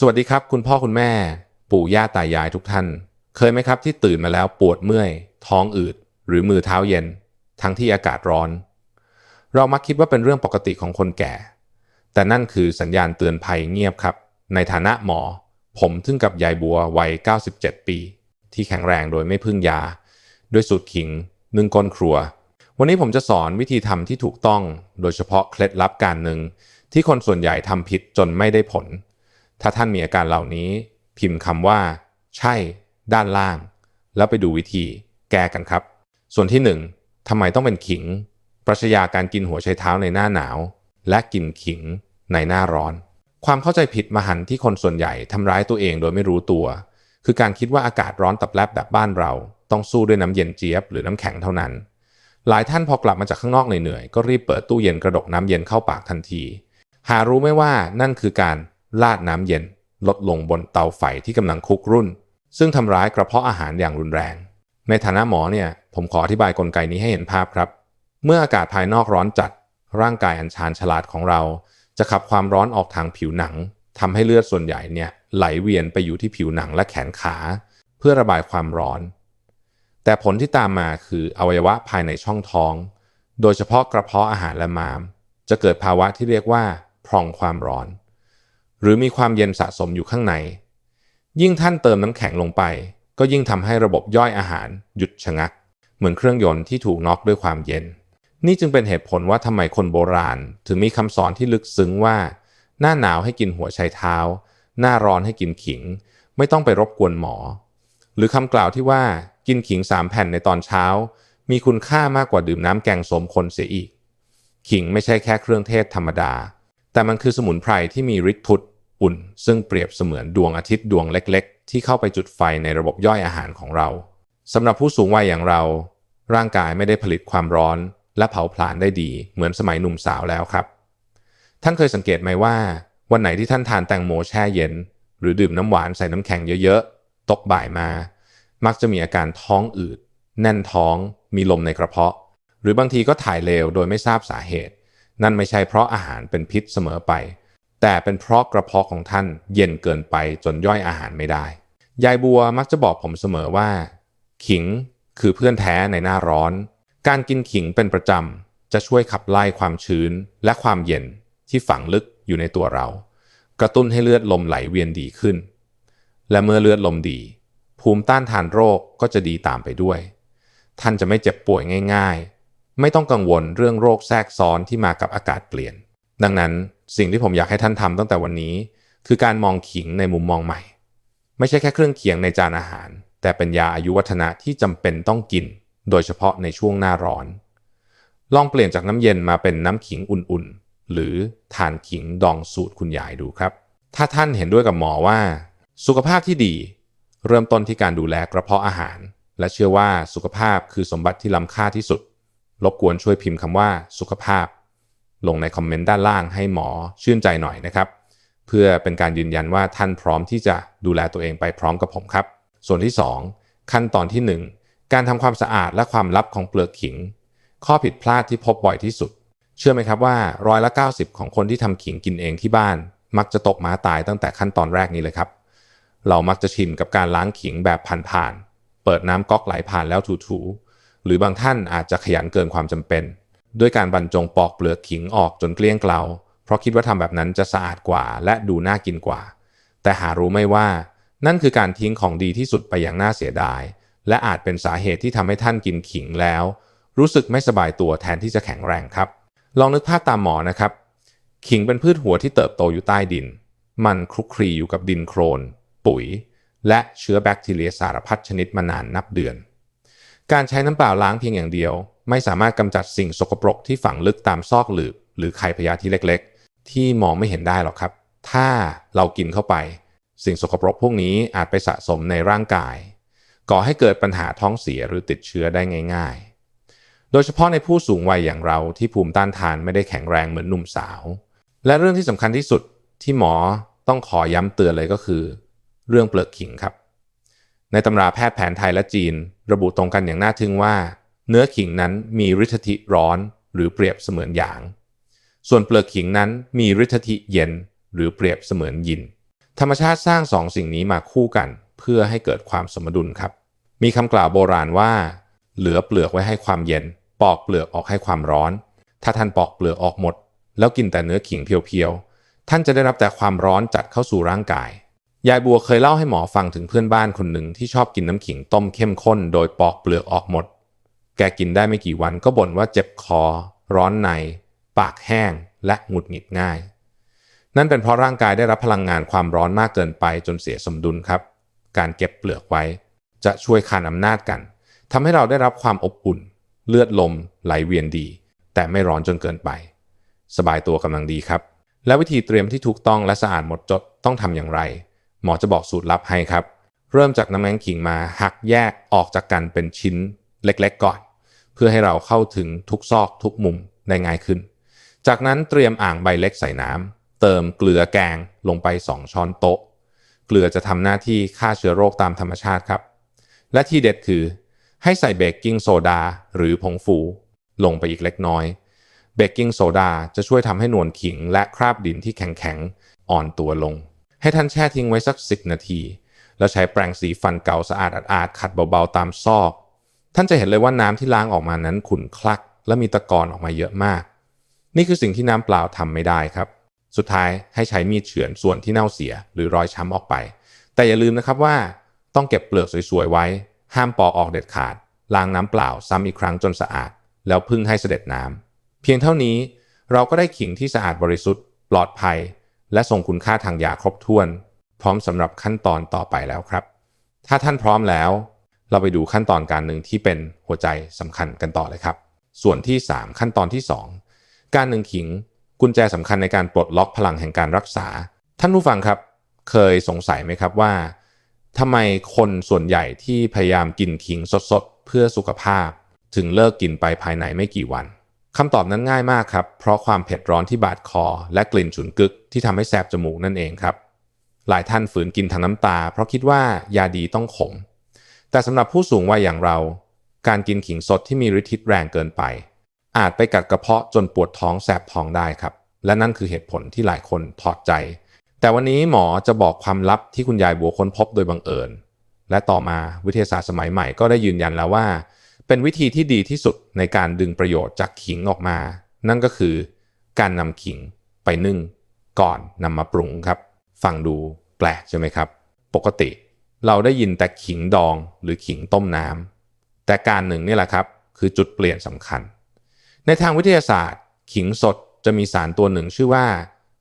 สวัสดีครับ คุณพ่อคุณแม่ ปู่ย่าตายายทุกท่าน เคยไหมครับที่ตื่นมาแล้วปวดเมื่อย ท้องอืด หรือมือเท้าเย็น ทั้งที่อากาศร้อน เรามักคิดว่าเป็นเรื่องปกติของคนแก่ แต่นั่นคือสัญญาณเตือนภัยเงียบครับ ในฐานะหมอ ผมถึงกับยายบัววัย 97 ปี ที่แข็งแรงโดยไม่พึ่งยา ด้วยสูตรขิงนึ่งก้นครัว วันนี้ผมจะสอนวิธีทำที่ถูกต้อง โดยเฉพาะเคล็ดลับการหนึ่งที่คนส่วนใหญ่ทำผิดจนไม่ได้ผล ถ้าท่านมีอาการเหล่านี้ พิมพ์คำว่า ใช่ ด้านล่าง แล้วไปดูวิธี แก้กันครับ ส่วนที่หนึ่งทำไมต้องเป็นขิง ปรัชญาการกินหัวไชเท้าในหน้าหนาว และกินขิงในหน้าร้อน ความเข้าใจผิดมหันที่คนส่วนใหญ่ทำร้ายตัวเองโดยไม่รู้ตัว คือการคิดว่าอากาศร้อนตับแลบแบบบ้านเรา ต้องสู้ด้วยน้ำเย็นเจี๊ยบหรือน้ำแข็งเท่านั้น หลายท่านพอกลับมาจากข้างนอกเหนื่อยๆก็รีบเปิดตู้เย็นกระดกน้ำเย็นเข้าปากทันที หารู้ไหมว่านั่นคือการ ลาดน้ำเย็นลดลงบนเตาไฟที่กำลังคุกรุ่น ซึ่งทำร้ายกระเพาะอาหารอย่างรุนแรง ในฐานะหมอเนี่ยผมขออธิบายกลไกนี้ให้เห็นภาพครับ เมื่ออากาศภายนอกร้อนจัด ร่างกายอันชาญฉลาดของเรา จะขับความร้อนออกทางผิวหนังทำให้เลือดส่วนใหญ่เนี่ยไหลเวียนไปอยู่ที่ผิวหนังและแขนขา เพื่อระบายความร้อน แต่ผลที่ตามมาคืออวัยวะภายในช่องท้อง โดยเฉพาะกระเพาะอาหารและม้าม จะเกิดภาวะที่เรียกว่าพรองความร้อน หรือมีความเย็นสะสมอยู่ข้างใน ยิ่งท่านเติมน้ำแข็งลงไป ก็ยิ่งทำให้ระบบย่อยอาหารหยุดชะงัก เหมือนเครื่องยนต์ที่ถูกน็อกด้วยความเย็น นี่จึงเป็นเหตุผลว่าทำไมคนโบราณ ถึงมีคำสอนที่ลึกซึ้งว่า หน้าหนาวให้กินหัวไชเท้า หน้าร้อนให้กินขิง ไม่ต้องไปรบกวนหมอ หรือคำกล่าวที่ว่ากินขิงสามแผ่นในตอนเช้า มีคุณค่ามากกว่าดื่มน้ำแกงสมคนเสียอีก ขิงไม่ใช่แค่เครื่องเทศธรรมดา แต่มันคือสมุนไพรที่มีฤทธิ์ทุดอุ่น ซึ่งเปรียบเสมือนดวงอาทิตย์ดวงเล็ก ๆ ที่เข้าไปจุดไฟในระบบย่อยอาหารของเราสำหรับผู้สูงวัยอย่างเรา ร่างกายไม่ได้ผลิตความร้อน และเผาผลาญได้ดี เหมือนสมัยหนุ่มสาวแล้วครับ ท่านเคยสังเกตไหมว่า วันไหนที่ท่านทานแตงโมแช่เย็น หรือดื่มน้ำหวานใส่น้ำแข็งเยอะๆตกบ่ายมา มักจะมีอาการท้องอืด แน่นท้อง มีลมในกระเพาะ หรือบางทีก็ถ่ายเลวโดยไม่ทราบสาเหตุ นั่นไม่ใช่เพราะอาหารเป็นพิษเสมอไป แต่เป็นเพราะกระเพาะของท่านเย็นเกินไปจนย่อยอาหารไม่ได้ ยายบัวมักจะบอกผมเสมอว่า ขิงคือเพื่อนแท้ในหน้าร้อน การกินขิงเป็นประจำจะช่วยขับไล่ความชื้นและความเย็นที่ฝังลึกอยู่ในตัวเรา กระตุ้นให้เลือดลมไหลเวียนดีขึ้น และเมื่อเลือดลมดี ภูมิต้านทานโรคก็จะดีตามไปด้วย ท่านจะไม่เจ็บป่วยง่าย ๆ ไม่ต้องกังวลเรื่องโรคแทรกซ้อนที่มากับอากาศเปลี่ยน ดังนั้นสิ่งที่ผมอยากให้ท่านทำตั้งแต่วันนี้ คือการมองขิงในมุมมองใหม่ ไม่ใช่แค่เครื่องเคียงในจานอาหาร แต่เป็นยาอายุวัฒนะที่จำเป็นต้องกิน โดยเฉพาะในช่วงหน้าร้อน ลองเปลี่ยนจากน้ำเย็นมาเป็นน้ำขิงอุ่นๆ หรือทานขิงดองสูตรคุณยายดูครับ ถ้าท่านเห็นด้วยกับหมอว่า สุขภาพที่ดี เริ่มต้นที่การดูแลกระเพาะอาหาร และเชื่อว่าสุขภาพคือสมบัติที่ล้ำค่าที่สุด รบกวนช่วยพิมพ์คำว่าสุขภาพ ลงในคอมเมนต์ด้านล่างให้หมอชื่นใจหน่อยนะครับ เพื่อเป็นการยืนยันว่าท่านพร้อมที่จะดูแลตัวเองไปพร้อมกับผมครับ ส่วนที่ 2 ขั้นตอนที่ 1 การทำความสะอาดและความลับของเปลือกขิง ข้อผิดพลาดที่พบบ่อยที่สุด เชื่อไหมครับว่าร้อยละ90 ของคนที่ทำขิงกินเองที่บ้าน มักจะตกม้าตายตั้งแต่ขั้นตอนแรกนี้เลยครับ เรามักจะชินกับการล้างขิงแบบผ่านๆเปิดน้ำก๊อกไหลผ่านแล้วถูๆ หรือบางท่านอาจจะขยันเกินความจำเป็น ด้วยการบรรจงปอกเปลือกขิงออกจนเกลี้ยงเกลาเพราะคิดว่าทำแบบนั้นจะสะอาดกว่า และดูน่ากินกว่า แต่หารู้ไม่ว่า นั่นคือการทิ้งของดีที่สุดไปอย่างน่าเสียดาย และอาจเป็นสาเหตุที่ทำให้ท่านกินขิงแล้ว รู้สึกไม่สบายตัวแทนที่จะแข็งแรงครับ ลองนึกภาพตามหมอนะครับ ขิงเป็นพืชหัวที่เติบโตอยู่ใต้ดิน มันคลุกคลีอยู่กับดินโครนปุ๋ย และเชื้อแบคทีเรียสารพัดชนิดมานานนับเดือน การใช้น้ำเปล่าล้างเพียงอย่างเดียว ไม่สามารถกำจัดสิ่งสกปรกที่ฝังลึกตามซอกหลืบหรือไข่พยาธิเล็กๆ ที่มองไม่เห็นได้หรอกครับ ถ้าเรากินเข้าไป สิ่งสกปรกพวกนี้อาจไปสะสมในร่างกาย ก่อให้เกิดปัญหาท้องเสียหรือติดเชื้อได้ง่าย ๆ โดยเฉพาะในผู้สูงวัยอย่างเราที่ภูมิต้านทานไม่ได้แข็งแรงเหมือนหนุ่มสาว และเรื่องที่สำคัญที่สุดที่หมอต้องขอย้ำเตือนเลยก็คือ เรื่องเปลือกขิงครับ ในตำราแพทย์แผนไทยและจีน ระบุตรงกันอย่างน่าทึ่งว่า เนื้อขิงนั้นมีฤทธิร้อน หรือเปรียบเสมือนหยาง ส่วนเปลือกขิงนั้นมีฤทธิเย็น หรือเปรียบเสมือนยิน ธรรมชาติสร้างสองสิ่งนี้มาคู่กัน เพื่อให้เกิดความสมดุลครับ มีคำกล่าวโบราณว่า เหลือเปลือกไว้ให้ความเย็น ปอกเปลือกออกให้ความร้อน ถ้าท่านปอกเปลือกออกหมด แล้วกินแต่เนื้อขิงเพียวๆท่านจะได้รับแต่ความร้อนจัดเข้าสู่ร่างกาย ยายบัวเคยเล่าให้หมอฟังถึงเพื่อนบ้านคนหนึ่งที่ชอบกินน้ำขิงต้มเข้มข้น โดยปอกเปลือกออกหมด แกกินได้ไม่กี่วันก็บ่นว่าเจ็บคอ ร้อนใน ปากแห้ง และหงุดหงิดง่าย นั่นเป็นเพราะร่างกายได้รับพลังงานความร้อนมากเกินไปจนเสียสมดุลครับ การเก็บเปลือกไว้ จะช่วยคานอำนาจกันทำให้เราได้รับความอบอุ่น เลือดลม ไหลเวียนดี แต่ไม่ร้อนจนเกินไป สบายตัวกำลังดีครับ และวิธีเตรียมที่ถูกต้องและสะอาดหมดจดต้องทำอย่างไร หมอจะบอกสูตรลับให้ครับ เริ่มจากน้ำแมงขิงมาหักแยกออกจากกันเป็นชิ้นเล็กๆก่อน เพื่อให้เราเข้าถึงทุกซอกทุกมุมได้ง่ายขึ้น จากนั้นเตรียมอ่างใบเล็กใส่น้ำเติมเกลือแกงลงไป 2 ช้อนโต๊ะ เกลือจะทำหน้าที่ฆ่าเชื้อโรคตามธรรมชาติครับ และที่เด็ดคือ ให้ใส่เบกกิ้งโซดาหรือผงฟู ลงไปอีกเล็กน้อยเบกกิ้งโซดาจะช่วยทำให้นวลขิงและคราบดินที่แข็งๆ อ่อนตัวลง ให้ท่านแช่ทิ้งไว้สัก 10 นาที แล้วใช้แปรงสีฟันเก่าสะอาดอาดขัดเบาๆตามซอก ท่านจะเห็นเลยว่าน้ำที่ล้างออกมานั้นขุ่นคลัก และมีตะกอนออกมาเยอะมาก นี่คือสิ่งที่น้ำเปล่าทำไม่ได้ครับ สุดท้ายให้ใช้มีดเฉือนส่วนที่เน่าเสียหรือรอยช้ำออกไป แต่อย่าลืมนะครับว่าต้องเก็บเปลือกสวยๆไว้ ห้ามปอกออกเด็ดขาด ล้างน้ำเปล่าซ้ำอีกครั้งจนสะอาด แล้วพึ่งให้เสด็จน้ำเพียงเท่านี้เราก็ได้ขิงที่สะอาดบริสุทธิ์ ปลอดภัย และทรงคุณค่าทางยาครบถ้วน พร้อมสำหรับขั้นตอนต่อไปแล้วครับ ถ้าท่านพร้อมแล้ว เราไปดูขั้นตอนการหนึ่งที่เป็นหัวใจสำคัญกันต่อเลยครับ ส่วนที่ 3 ขั้นตอนที่ 2 การหนึ่งขิง กุญแจสำคัญในการปลดล็อกพลังแห่งการรักษา ท่านผู้ฟังครับ เคยสงสัยไหมครับว่าทำไมคนส่วนใหญ่ที่พยายามกินขิงสดๆ เพื่อสุขภาพ ถึงเลิกกินไปภายในไม่กี่วัน คำตอบนั้นง่ายมากครับ เพราะความเผ็ดร้อนที่บาดคอ และกลิ่นฉุนกึกที่ทำให้แสบจมูกนั่นเองครับ หลายท่านฝืนกินทางน้ำตา เพราะคิดว่ายาดีต้องขม แต่สำหรับผู้สูงวัยอย่างเรา การกินขิงสดที่มีฤทธิ์แรงเกินไป อาจไปกัดกระเพาะจนปวดท้องแสบท้องได้ครับ และนั่นคือเหตุผลที่หลายคนถอดใจ แต่วันนี้หมอจะบอกความลับที่คุณยายบัวค้นพบโดยบังเอิญ และต่อมาวิทยาศาสตร์สมัยใหม่ก็ได้ยืนยันแล้วว่า เป็นวิธีที่ดีที่สุดในการดึงประโยชน์จากขิงออกมา นั่นก็คือการนำขิงไปนึ่งก่อนนำมาปรุงครับ ฟังดูแปลกใช่ไหมครับ ปกติเราได้ยินแต่ขิงดองหรือขิงต้มน้ำแต่การหนึ่งนี่แหละครับคือจุดเปลี่ยนสำคัญ ในทางวิทยาศาสตร์ ขิงสดจะมีสารตัวหนึ่งชื่อว่า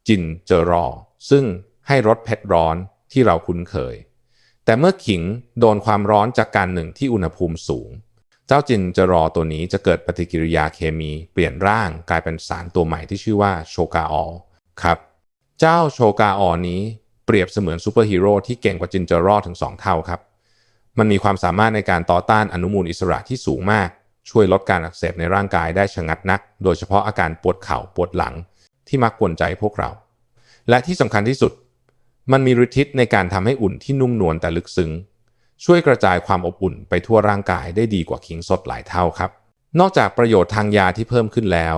จินเจอรอ ซึ่งให้รสเผ็ดร้อนที่เราคุ้นเคย แต่เมื่อขิงโดนความร้อนจากการหนึ่งที่อุณหภูมิสูง เจ้าจินเจอรอตัวนี้จะเกิดปฏิกิริยาเคมีเปลี่ยนร่างกลายเป็นสารตัวใหม่ที่ชื่อว่าโชกาออลครับเจ้าโชกาออลนี้เปรียบเสมือนซูเปอร์ฮีโร่ที่เก่งกว่าจินเจอรอถึง 2 เท่าครับ มันมีความสามารถในการต่อต้านอนุมูลอิสระที่สูงมาก ช่วยลดการอักเสบในร่างกายได้ชะงัดนัก โดยเฉพาะอาการปวดเข่าปวดหลัง ที่มักกวนใจพวกเรา และที่สำคัญที่สุด มันมีฤทธิ์ในการทำให้อุ่นที่นุ่มนวลแต่ลึกซึ้ง ช่วยกระจายความอบอุ่นไปทั่วร่างกายได้ดีกว่าขิงสดหลายเท่าครับ นอกจากประโยชน์ทางยาที่เพิ่มขึ้นแล้ว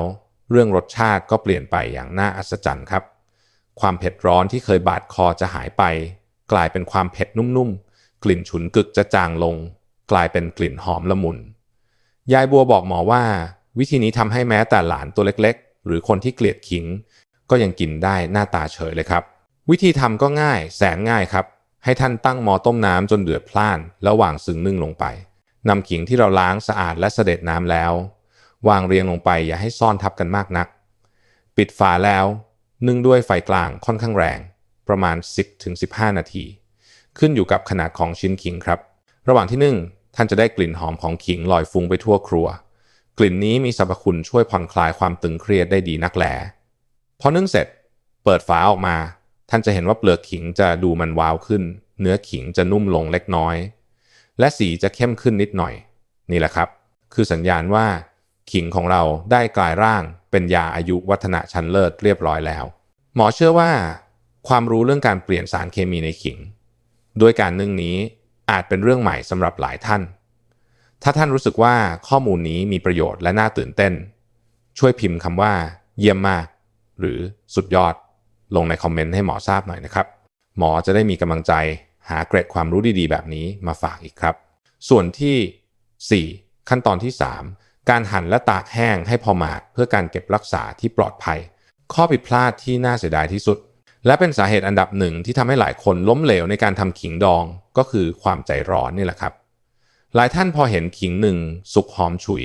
เรื่องรสชาติก็เปลี่ยนไปอย่างน่าอัศจรรย์ครับ ความเผ็ดร้อนที่เคยบาดคอจะหายไป กลายเป็นความเผ็ดนุ่มๆ กลิ่นฉุนกึกจะจางลง กลายเป็นกลิ่นหอมละมุน ยายบัวบอกหมอว่า วิธีนี้ทำให้แม้แต่หลานตัวเล็กๆ หรือคนที่เกลียดขิง ก็ยังกินได้หน้าตาเฉยเลยครับ วิธีทำก็ง่ายแสนง่ายครับ ให้ท่านตั้งหม้อต้มน้ำจนเดือดพล่านแล้ววางซึ่งนึ่งลงไปนำขิงที่เราล้างสะอาดและเสด็จน้ำแล้ว วางเรียงลงไปอย่าให้ซ่อนทับกันมากนัก ปิดฝาแล้ว นึ่งด้วยไฟกลางค่อนข้างแรง ประมาณ 10-15 นาที ขึ้นอยู่กับขนาดของชิ้นขิงครับ ระหว่างที่นึ่งท่านจะได้กลิ่นหอมของขิงลอยฟุ้งไปทั่วครัว กลิ่นนี้มีสรรพคุณช่วยผ่อนคลายความตึงเครียดได้ดีนักแหลพอนึ่งเสร็จ เปิดฝาออกมา ท่านจะเห็นว่าเปลือกขิงจะดูมันวาวขึ้น เนื้อขิงจะนุ่มลงเล็กน้อย และสีจะเข้มขึ้นนิดหน่อย นี่แหละครับ คือสัญญาณว่า ขิงของเราได้กลายร่างเป็นยาอายุวัฒนะชั้นเลิศเรียบร้อยแล้ว หมอเชื่อว่า ความรู้เรื่องการเปลี่ยนสารเคมีในขิงด้วยการนึ่งนี้อาจเป็นเรื่องใหม่สำหรับหลายท่าน ถ้าท่านรู้สึกว่าข้อมูลนี้มีประโยชน์และน่าตื่นเต้น ช่วยพิมพ์คำว่า เยี่ยมมาก หรือสุดยอด ลงในคอมเมนต์ให้หมอทราบหน่อยนะครับ หมอจะได้มีกำลังใจหาเกร็ดความรู้ดีๆ แบบนี้มาฝากอีกครับ ส่วนที่ 4 ขั้นตอนที่ 3 การหั่นและตากแห้งให้พอหมาดเพื่อการเก็บรักษาที่ปลอดภัย ข้อผิดพลาดที่น่าเสียดายที่สุด และเป็นสาเหตุอันดับหนึ่งที่ทำให้หลายคนล้มเหลวในการทำขิงดองก็คือความใจร้อนนี่แหละครับ หลายท่านพอเห็นขิงหนึ่งสุกหอมฉุย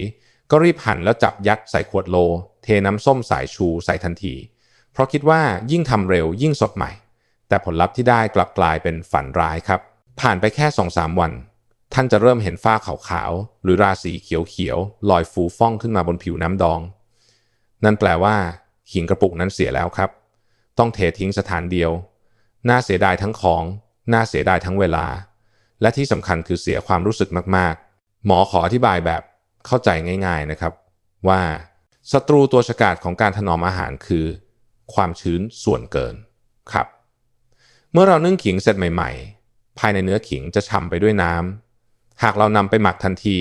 ก็รีบหั่นแล้วจับยัดใส่ขวดโล เทน้ำส้มสายชูใส่ทันที เพราะคิดว่ายิ่งทำเร็วยิ่งสดใหม่ แต่ผลลัพธ์ที่ได้กลับกลายเป็นฝันร้ายครับ ผ่านไปแค่ 2-3 วัน ท่านจะเริ่มเห็นฝ้าขาวๆ หรือราสีเขียวๆ ลอยฟูฟ่องขึ้นมาบนผิวน้ำดอง นั่นแปลว่าขิงกระปุกนั้นเสียแล้วครับ ต้องเททิ้งสถานเดียว น่าเสียดายทั้งของ น่าเสียดายทั้งเวลา และที่สำคัญคือเสียความรู้สึกมากๆ หมอขออธิบายแบบเข้าใจง่าย ๆนะครับ ว่าศัตรูตัวฉกาจของการถนอมอาหารคือ ความชื้นส่วนเกินครับ เมื่อเรานึ่งขิงเสร็จใหม่ ๆ ภายในเนื้อขิงจะฉ่ำไปด้วยน้ำหากเรานำไปหมักทันที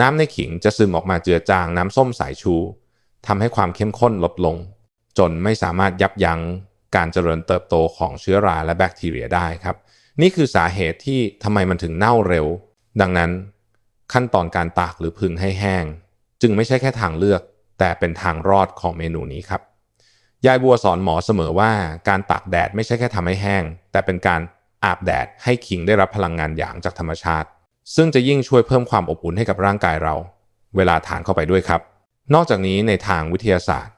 น้ำในขิงจะซึมออกมาเจือจางน้ำส้มสายชูทำให้ความเข้มข้นลดลง จนไม่สามารถยับยั้งการเจริญเติบโตของเชื้อราและแบคทีเรียได้ครับ นี่คือสาเหตุที่ทำไมมันถึงเน่าเร็ว ดังนั้น ขั้นตอนการตากหรือพึงให้แห้ง จึงไม่ใช่แค่ทางเลือก แต่เป็นทางรอดของเมนูนี้ครับ ยายบัวสอนหมอเสมอว่าการตากแดดไม่ใช่แค่ทำให้แห้ง แต่เป็นการอาบแดดให้ขิงได้รับพลังงานหยางจากธรรมชาติ ซึ่งจะยิ่งช่วยเพิ่มความอบอุ่นให้กับร่างกายเรา เวลาทานเข้าไปด้วยครับ นอกจากนี้ในทางวิทยาศาสตร์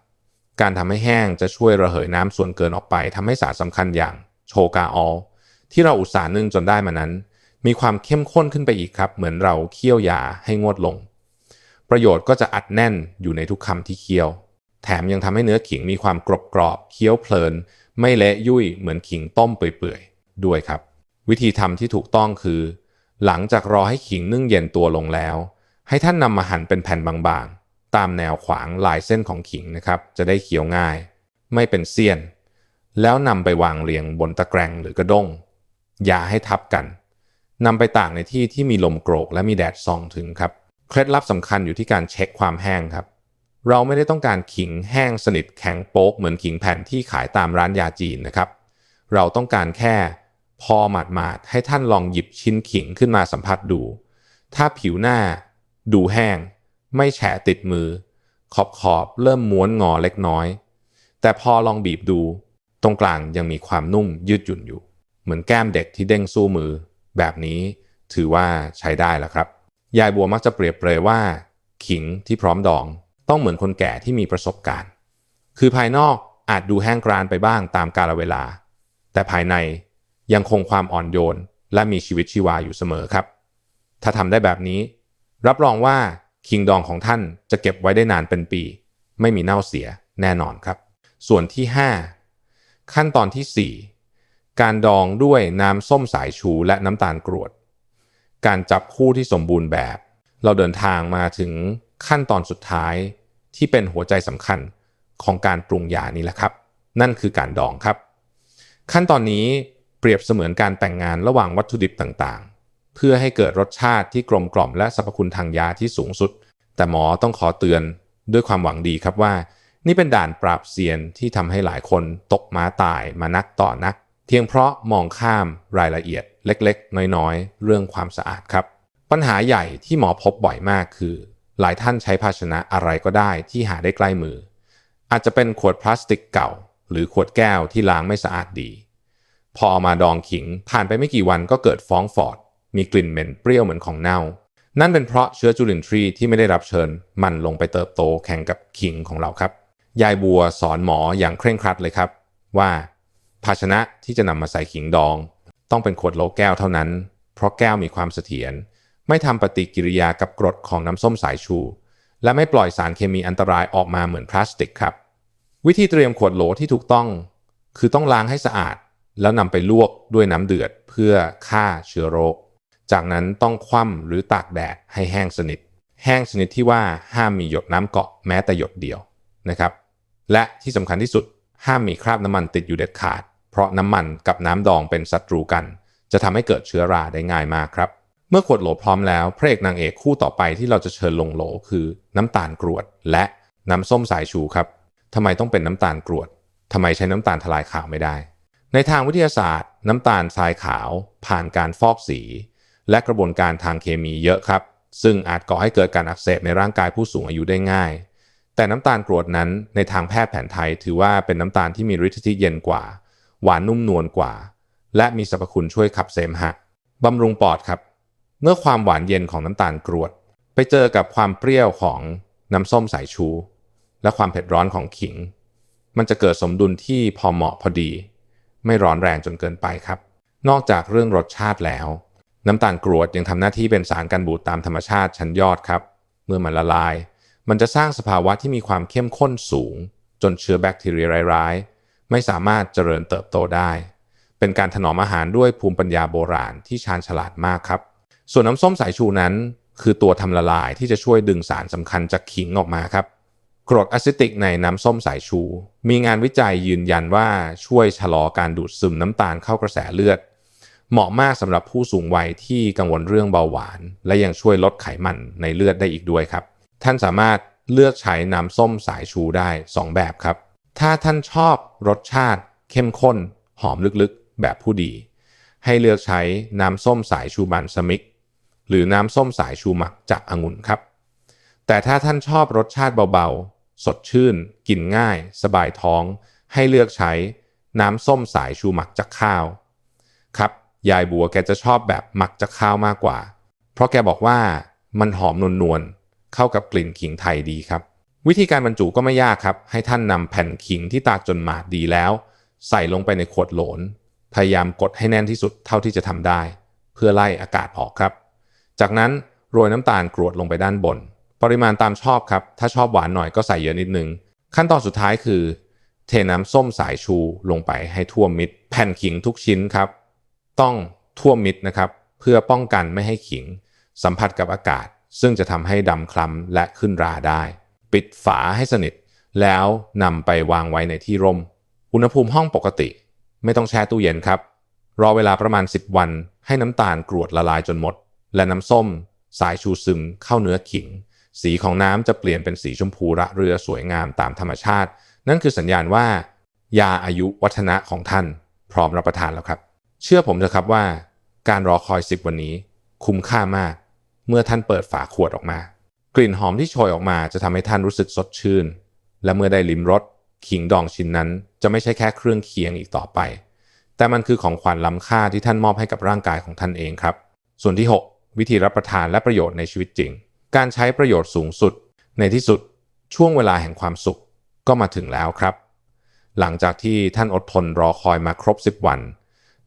การทำให้แห้งจะช่วยระเหยน้ำส่วนเกินออกไปทำให้สารสำคัญอย่างโชกาออลที่เราอุตส่าห์นึ่งจนได้มานั้น มีความเข้มข้นขึ้นไปอีกครับ เหมือนเราเคี่ยวยาให้งวดลง ประโยชน์ก็จะอัดแน่นอยู่ในทุกคำที่เคี่ยว แถมยังทำให้เนื้อขิงมีความกรอบกรอบเคี้ยวเพลิน ไม่เละยุ่ยเหมือนขิงต้มเปื่อยๆ ด้วยครับ วิธีทำที่ถูกต้องคือ หลังจากรอให้ขิงนึ่งเย็นตัวลงแล้ว ให้ท่านนำมาหั่นเป็นแผ่นบางๆ ตามแนวขวางลายเส้นของขิงนะครับ จะได้เคี้ยวง่าย ไม่เป็นเสี้ยน แล้วนำไปวางเรียงบนตะแกรงหรือกระด้ง อย่าให้ทับกันนำไปตากในที่ที่มีลมโกรกและมีแดดส่องถึงครับ เคล็ดลับสำคัญอยู่ที่การเช็คความแห้งครับ เราไม่ได้ต้องการขิงแห้งสนิทแข็งโป๊กเหมือนขิงแผ่นที่ขายตามร้านยาจีนนะครับ เราต้องการแค่พอหมาดๆให้ท่านลองหยิบชิ้นขิงขึ้นมาสัมผัสดู ถ้าผิวหน้าดูแห้ง ไม่แฉะติดมือ ขอบขอบเริ่มม้วนงอเล็กน้อย แต่พอลองบีบดู ตรงกลางยังมีความนุ่มยืดหยุ่นอยู่ เหมือนแก้มเด็กที่เด้งสู้มือ แบบนี้ถือว่าใช้ได้แล้วครับ ยายบัวมักจะเปรียบเปรยว่า ขิงที่พร้อมดอง ต้องเหมือนคนแก่ที่มีประสบการณ์ คือภายนอกอาจดูแห้งกรานไปบ้างตามกาลเวลา แต่ภายในยังคงความอ่อนโยน และมีชีวิตชีวาอยู่เสมอครับ ถ้าทำได้แบบนี้ รับรองว่าคิงดองของท่านจะเก็บไว้ได้นานเป็นปี ไม่มีเน่าเสียแน่นอนครับ ส่วนที่ 5 ขั้นตอนที่ 4 การดองด้วยน้ำส้มสายชูและน้ำตาลกรวด การจับคู่ที่สมบูรณ์แบบ เราเดินทางมาถึงขั้นตอนสุดท้าย ที่เป็นหัวใจสำคัญของการปรุงยานี้แหละครับ นั่นคือการดองครับ ขั้นตอนนี้เปรียบเสมือนการแต่งงานระหว่างวัตถุดิบต่างๆ เพื่อให้เกิดรสชาติที่กลมกล่อมและสรรพคุณทางยาที่สูงสุด แต่หมอต้องขอเตือนด้วยความหวังดีครับว่า นี่เป็นด่านปราบเซียนที่ทำให้หลายคนตกม้าตายมานักต่อนัก เพียงเพราะมองข้ามรายละเอียดเล็กๆ น้อยๆ เรื่องความสะอาดครับ ปัญหาใหญ่ที่หมอพบบ่อยมากคือ หลายท่านใช้ภาชนะอะไรก็ได้ที่หาได้ใกล้มือ อาจจะเป็นขวดพลาสติกเก่า หรือขวดแก้วที่ล้างไม่สะอาดดี พอเอามาดองขิงผ่านไปไม่กี่วันก็เกิดฟ้องฟอด มีกลิ่นเหม็นเปรี้ยวเหมือนของเน่า นั่นเป็นเพราะเชื้อจุลินทรีย์ที่ไม่ได้รับเชิญ มันลงไปเติบโตแข่งกับขิงของเราครับ ยายบัวสอนหมออย่างเคร่งครัดเลยครับ ว่าภาชนะที่จะนำมาใส่ขิงดอง ต้องเป็นขวดโหลแก้วเท่านั้น เพราะแก้วมีความเสถียร ไม่ทำปฏิกิริยากับกรดของน้ำส้มสายชู และไม่ปล่อยสารเคมีอันตรายออกมาเหมือนพลาสติกครับ วิธีเตรียมขวดโหลที่ถูกต้อง คือต้องล้างให้สะอาด แล้วนำไปลวกด้วยน้ำเดือดเพื่อฆ่าเชื้อโรค จากนั้นต้องคว่ำหรือตากแดดให้แห้งสนิท แห้งชนิดที่ว่าห้ามมีหยดน้ำเกาะแม้แต่หยดเดียวนะครับ และที่สำคัญที่สุดห้ามมีคราบน้ำมันติดอยู่เด็ดขาด เพราะน้ำมันกับน้ำดองเป็นศัตรูกัน จะทำให้เกิดเชื้อราได้ง่ายมากครับ เมื่อขวดโหลพร้อมแล้วพระเอกนางเอกคู่ต่อไปที่เราจะเชิญลงโหลคือน้ำตาลกรวด และน้ำส้มสายชูครับทำไมต้องเป็นน้ำตาลกรวดทำไมใช้น้ำตาลทลายขาวไม่ได้ ในทางวิทยาศาสตร์ น้ำตาลทรายขาวผ่านการฟอกสี และกระบวนการทางเคมีเยอะครับ ซึ่งอาจก่อให้เกิดการอักเสบในร่างกายผู้สูงอายุได้ง่าย แต่น้ำตาลกรวดนั้นในทางแพทย์แผนไทย ถือว่าเป็นน้ำตาลที่มีฤทธิ์ที่เย็นกว่า หวานนุ่มนวลกว่า และมีสรรพคุณช่วยขับเสมหะบำรุงปอดครับ เมื่อความหวานเย็นของน้ำตาลกรวด ไปเจอกับความเปรี้ยวของน้ำส้มสายชู และความเผ็ดร้อนของขิง มันจะเกิดสมดุลที่พอเหมาะพอดี ไม่ร้อนแรงจนเกินไปครับ นอกจากเรื่องรสชาติแล้ว น้ำตาลกรวดยังทำหน้าที่เป็นสารกันบูดตามธรรมชาติชั้นยอดครับ เมื่อมันละลาย มันจะสร้างสภาวะที่มีความเข้มข้นสูง จนเชื้อแบคทีเรียร้ายๆ ไม่สามารถเจริญเติบโตได้ เป็นการถนอมอาหารด้วยภูมิปัญญาโบราณที่ชาญฉลาดมากครับ ส่วนน้ำส้มสายชูนั้น คือตัวทำละลายที่จะช่วยดึงสารสำคัญจากขิงออกมาครับกรดอะซิติกในน้ำส้มสายชู มีงานวิจัยยืนยันว่าช่วยชะลอการดูดซึมน้ำตาลเข้ากระแสเลือด เหมาะมากสำหรับผู้สูงวัยที่กังวลเรื่องเบาหวาน และยังช่วยลดไขมันในเลือดได้อีกด้วยครับ ท่านสามารถเลือกใช้น้ำส้มสายชูได้ 2 แบบครับ ถ้าท่านชอบรสชาติ เข้มข้น หอมลึกๆ แบบผู้ดี ให้เลือกใช้น้ำส้มสายชูบันสมิก หรือน้ำส้มสายชูหมักจากองุ่นครับ แต่ถ้าท่านชอบรสชาติเบาๆ สดชื่น กินง่าย สบายท้อง ให้เลือกใช้น้ำส้มสายชูหมักจากข้าว ครับ ยายบัวแกจะชอบแบบหมักจากข้าวมากกว่า เพราะแกบอกว่ามันหอมนวลๆ เข้ากับกลิ่นขิงไทยดีครับ วิธีการบรรจุก็ไม่ยากครับ ให้ท่านนำแผ่นขิงที่ตากจนหมาดดีแล้ว ใส่ลงไปในขวดโหลน พยายามกดให้แน่นที่สุดเท่าที่จะทำได้ เพื่อไล่อากาศออกครับ จากนั้นโรยน้ำตาลกรวดลงไปด้านบน ปริมาณตามชอบครับ ถ้าชอบหวานหน่อยก็ใส่เยอะนิดนึง ขั้นตอนสุดท้ายคือ เทน้ำส้มสายชูลงไปให้ท่วมมิด แผ่นขิงทุกชิ้นครับ ต้องท่วมมิดนะครับ เพื่อป้องกันไม่ให้ขิง สัมผัสกับอากาศ ซึ่งจะทำให้ดำคล้ำและขึ้นราได้ ปิดฝาให้สนิท แล้วนำไปวางไว้ในที่ร่ม อุณหภูมิห้องปกติ ไม่ต้องแช่ตู้เย็นครับ รอเวลาประมาณ 10 วัน ให้น้ำตาลกรวดละลายจนหมด และน้ำส้มสายชูซึมเข้าเนื้อขิง สีของน้ำจะเปลี่ยนเป็นสีชมพูระเรือสวยงามตามธรรมชาติ นั่นคือสัญญาณว่า ยาอายุวัฒนะของท่าน พร้อมรับประทานแล้วครับ เชื่อผมเถอะครับว่า การรอคอย10วันนี้ คุ้มค่ามาก เมื่อท่านเปิดฝาขวดออกมา กลิ่นหอมที่โชยออกมาจะทำให้ท่านรู้สึกสดชื่น และเมื่อได้ลิ้มรสขิงดองชิ้นนั้น จะไม่ใช่แค่เครื่องเคียงอีกต่อไป แต่มันคือของขวัญล้ำค่าที่ท่านมอบให้กับร่างกายของท่านเองครับ ส่วนที่ 6 วิธีรับประทานและประโยชน์ในชีวิตจริง การใช้ประโยชน์สูงสุด ในที่สุดช่วงเวลาแห่งความสุขก็มาถึงแล้วครับ หลังจากที่ท่านอดทนรอคอยมาครบ 10 วัน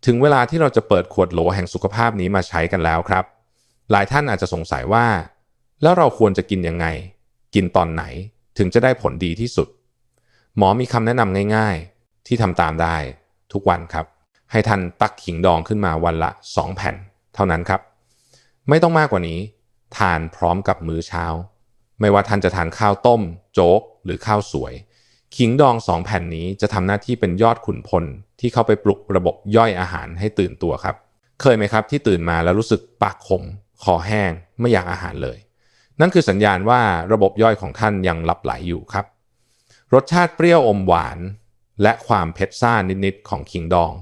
ถึงเวลาที่เราจะเปิดขวดโหลแห่งสุขภาพนี้มาใช้กันแล้วครับ หลายท่านอาจจะสงสัยว่า แล้วเราควรจะกินยังไง กินตอนไหนถึงจะได้ผลดีที่สุด หมอมีคำแนะนำง่าย ๆ ที่ทำตามได้ทุกวันครับ ให้ท่านตักขิงดองขึ้นมาวันละ 2 แผ่น เท่านั้นครับ ไม่ต้องมากกว่านี้ ทานพร้อมกับมื้อเช้า ไม่ว่าท่านจะทานข้าวต้ม โจ๊ก หรือข้าวสวย ขิงดองสองแผ่นนี้จะทำหน้าที่เป็นยอดขุนพล ที่เข้าไปปลุกระบบย่อยอาหารให้ตื่นตัวครับ เคยไหมครับที่ตื่นมาแล้วรู้สึกปากขมคอแห้ง ไม่อยากอาหารเลย นั่นคือสัญญาณว่าระบบย่อยของท่านยังหลับไหลอยู่ครับ รสชาติเปรี้ยวอมหวาน และความเผ็ดซ่านิดๆของขิงดอง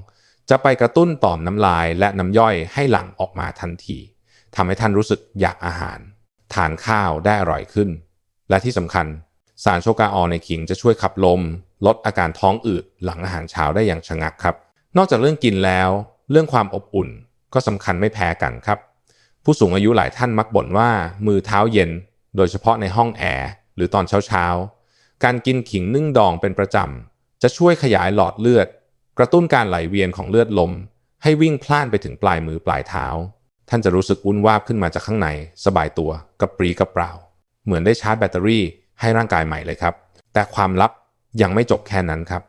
จะไปกระตุ้นต่อมน้ำลายและน้ำย่อยให้หลั่งออกมาทันที ทำให้ท่านรู้สึกอยากอาหาร ทานข้าวได้อร่อยขึ้น และที่สำคัญสารโชกาออในขิงจะช่วยขับลม ลดอาการท้องอืดหลังอาหารเช้าได้อย่างชะงักครับ นอกจากเรื่องกินแล้ว เรื่องความอบอุ่นก็สำคัญไม่แพ้กันครับ ผู้สูงอายุหลายท่านมักบ่นว่ามือเท้าเย็น โดยเฉพาะในห้องแอร์หรือตอนเช้าๆ การกินขิงนึ่งดองเป็นประจำจะช่วยขยายหลอดเลือด กระตุ้นการไหลเวียนของเลือดลม ให้วิ่งพล่านไปถึงปลายมือปลายเท้า ท่านจะรู้สึกวุ่นวาบขึ้นมาจากข้างใน สบายตัวกระปรีกระเปร่า เหมือนได้ชาร์จแบตเตอรี่ให้ร่างกายใหม่เลยครับ แต่ความลับยังไม่จบแค่นั้นครับ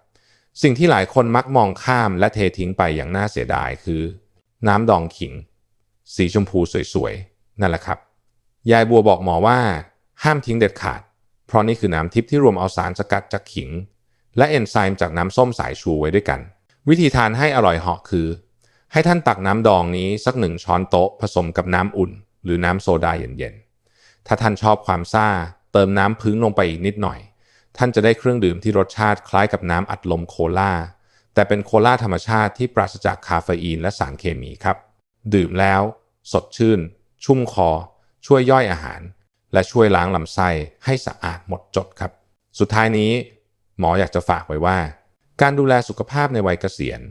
สิ่งที่หลายคนมักมองข้ามและเททิ้งไปอย่างน่าเสียดายคือ น้ำดองขิง สีชมพูสวยๆ นั่นแหละครับ ยายบัวบอกหมอว่า ห้ามทิ้งเด็ดขาด เพราะนี่คือน้ำทิพย์ที่รวมเอาสารสกัดจากขิง และเอนไซม์จากน้ำส้มสายชูไว้ด้วยกัน วิธีทานให้อร่อยเหาะคือ ให้ท่านตักน้ำดองนี้สักหนึ่งช้อนโต๊ะผสมกับน้ำอุ่น หรือน้ำโซดาเย็นๆ ถ้าท่านชอบความซ่า เติมน้ำพึ่งลงไปอีกนิดหน่อย ท่านจะได้เครื่องดื่มที่รสชาติคล้ายกับน้ำอัดลมโคลาแต่เป็นโคลาธรรมชาติที่ปราศจากคาเฟอีนและสารเคมีครับ ดื่มแล้ว สดชื่น ชุ่มคอ ช่วยย่อยอาหาร และช่วยล้างลำไส้ให้สะอาดหมดจดครับ สุดท้ายนี้ หมออยากจะฝากไว้ว่า การดูแลสุขภาพในวัยเกษียณ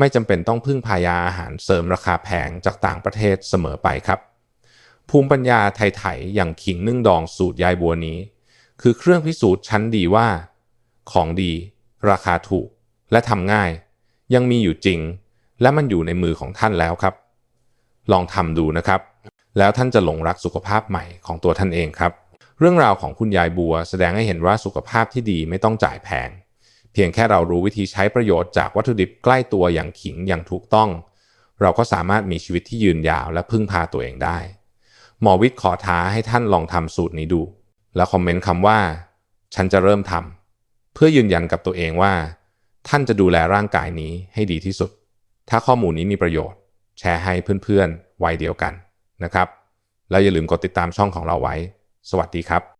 ไม่จำเป็นต้องพึ่งพายาอาหารเสริมราคาแพงจากต่างประเทศเสมอไปครับ ภูมิปัญญาไทยๆอย่างขิงนึ่งดองสูตรยายบัวนี้ คือเครื่องพิสูจน์ชั้นดีว่า ของดี ราคาถูก และทำง่าย ยังมีอยู่จริง และมันอยู่ในมือของท่านแล้วครับ ลองทำดูนะครับ แล้วท่านจะหลงรักสุขภาพใหม่ของตัวท่านเองครับ เรื่องราวของคุณยายบัวแสดงให้เห็นว่าสุขภาพที่ดีไม่ต้องจ่ายแพง เพียงแค่เรารู้วิธีใช้ประโยชน์จากวัตถุดิบใกล้ตัวอย่างขิงอย่างถูกต้อง เราก็สามารถมีชีวิตที่ยืนยาวและพึ่งพาตัวเองได้ หมอวิทย์ขอท้าให้ท่านลองทำสูตรนี้ดู แล้วคอมเมนต์คำว่า ฉันจะเริ่มทำเพื่อยืนยันกับตัวเองว่า ท่านจะดูแลร่างกายนี้ให้ดีที่สุด ถ้าข้อมูลนี้มีประโยชน์ แชร์ให้เพื่อนๆวัยเดียวกันนะครับ แล้วอย่าลืมกดติดตามช่องของเราไว้ สวัสดีครับ